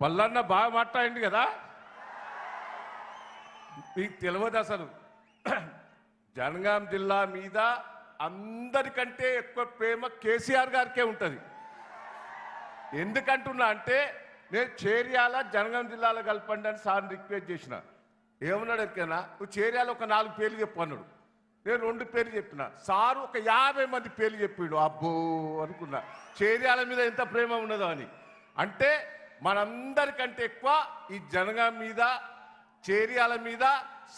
పల్లన్న బాగా మాట్లాడింది కదా? మీకు తెలియదు అసలు. జనగాం జిల్లా మీద అందరికంటే ఎక్కువ ప్రేమ కేసీఆర్ గారికే ఉంటుంది. ఎందుకంటున్నా అంటే నేను చేర్యాల జనగాం జిల్లాలో కలపండి అని సార్ని రిక్వెస్ట్ చేసిన. ఏమన్నాడు ఎక్కడైనా నువ్వు చేర్యాల ఒక నాలుగు పేర్లు చెప్పు అన్నాడు. నేను రెండు పేర్లు చెప్పిన. సారు ఒక యాభై మంది పేర్లు చెప్పాడు. అబ్బో అనుకున్నా. చేర్యాల మీద ఎంత ప్రేమ ఉన్నదో అని. అంటే మనందరికంటే ఎక్కువ ఈ జనగా మీద చేరియాల మీద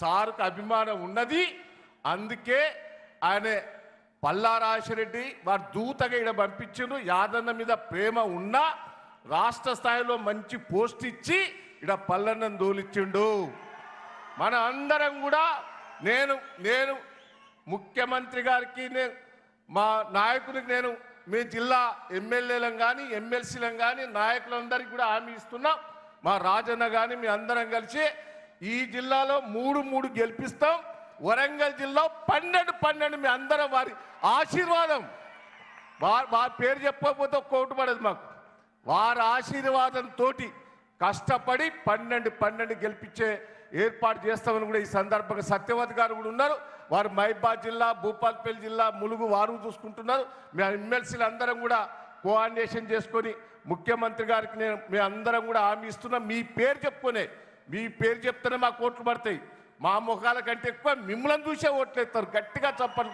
సారుకు అభిమానం ఉన్నది. అందుకే ఆయన పల్లారాశిరెడ్డి వారు దూతగా ఇక్కడ పంపించిండు యాదన్న మీద ప్రేమ ఉన్నా రాష్ట్ర స్థాయిలో మంచి పోస్ట్ ఇచ్చి ఇక్కడ పల్లన్నం దోలిచ్చిండు మన అందరం కూడా నేను నేను ముఖ్యమంత్రి గారికి నేను మా నాయకునికి నేను మీ జిల్లా ఎమ్మెల్యేలను కానీ ఎమ్మెల్సీలను కానీ నాయకులందరికీ కూడా హామీ ఇస్తున్నాం. మా రాజన్న కానీ మీ అందరం కలిసి ఈ జిల్లాలో మూడు మూడు గెలిపిస్తాం. వరంగల్ జిల్లా పన్నెండు పన్నెండు మీ అందరం వారి ఆశీర్వాదం. వారి పేరు చెప్పకపోతే ఒక్క పడదు మాకు. వారి ఆశీర్వాదంతో కష్టపడి పన్నెండు పన్నెండు గెలిపించే ఏర్పాటు చేస్తామని కూడా ఈ సందర్భంగా సత్యవతి గారు కూడా ఉన్నారు. వారు మైబాద్ జిల్లా భూపాల్పల్లి జిల్లా ములుగు వారు చూసుకుంటున్నారు. మీ ఎమ్మెల్సీలు అందరం కూడా కోఆర్డినేషన్ చేసుకొని ముఖ్యమంత్రి గారికి నేను మీ అందరం కూడా హామీ ఇస్తున్నాం. మీ పేరు చెప్పుకునే మీ పేరు చెప్తేనే మాకు కోట్లు పడతాయి. మా ముఖాల కంటే ఎక్కువ మిమ్మల్ని చూసే ఓట్లు గట్టిగా చెప్పండి